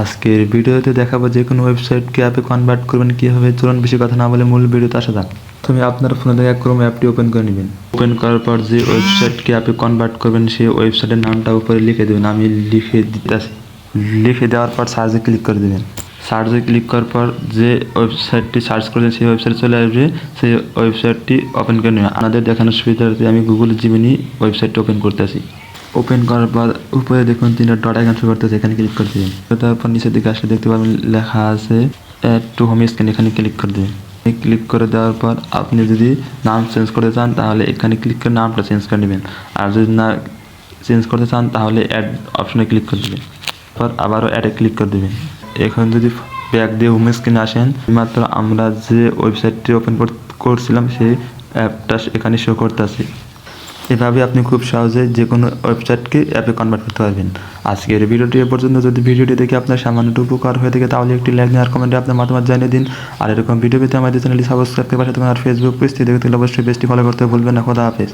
আজকের ভিডিওতে দেখাবো যে কোনো ওয়েবসাইটকে অ্যাপে কনভার্ট করবেন কীভাবে, চলুন বেশি কথা না বলে মূল ভিডিওতে আসা যাক। তুমি আপনার ফোনে থেকে ক্রোম অ্যাপটি ওপেন করে নেবেন। ওপেন করার পর যে ওয়েবসাইটকে অ্যাপে কনভার্ট করবেন, সেই ওয়েবসাইটের নামটা উপরে লিখে দেবেন। আমি লিখে দিতেছি। লিখে দেওয়ার পর সার্চে ক্লিক করে দেবেন। সার্চে ক্লিক করার পর যে ওয়েবসাইটটি সার্চ করবেন, সেই ওয়েবসাইট চলে আসবে। সেই ওয়েবসাইটটি ওপেন করে নেবেন। আমাদের দেখানোর সুবিধার্থে আমি গুগল জিমিনি ওয়েবসাইটটি ওপেন করতেছি। ওপেন করার পর উপরে দেখুন তিনটা ডট আইকন শো করতেছে, এখানে ক্লিক করে দিবেন তারপর নিচের দিকে আসলে দেখতে পাবেন লেখা আছে অ্যাড টু হোম স্ক্রিন এখানে ক্লিক করে দিবেন ক্লিক করে দেওয়ার পর আপনি যদি নাম চেঞ্জ করতে চান, তাহলে এখানে ক্লিক করে নামটা চেঞ্জ করে নেবেন। আর যদি না চেঞ্জ করতে চান, তাহলে অ্যাড অপশনে ক্লিক করে দেবেন পর আবারও অ্যাডে ক্লিক করে দেবেন। এখন যদি ব্যাক দিয়ে হোম স্ক্রিনে আসেন মাত্র আমরা যে ওয়েবসাইটটি ওপেন করছিলাম, সেই অ্যাপটা এখানে শো করতেছে। এভাবে আপনি খুব সহজে যে কোনো ওয়েবসাইটকে অ্যাপে কনভার্ট করতে পারবেন। আজকের ভিডিওটি এ পর্যন্ত। যদি ভিডিওটি দেখে আপনার সামান্য একটু উপকার হয়ে থাকে, তাহলে একটি লাইক আর কমেন্টে আপনার মতামত জানিয়ে দিন। আর এরকম ভিডিও পেতে আমাদের চ্যানেলটি সাবস্ক্রাইব করে পাশে তোমার ফেসবুক পেজটি দেখতে অবশ্যই পেজটি ফলো করতে ভুলবেন না। খোদা হাফেজ।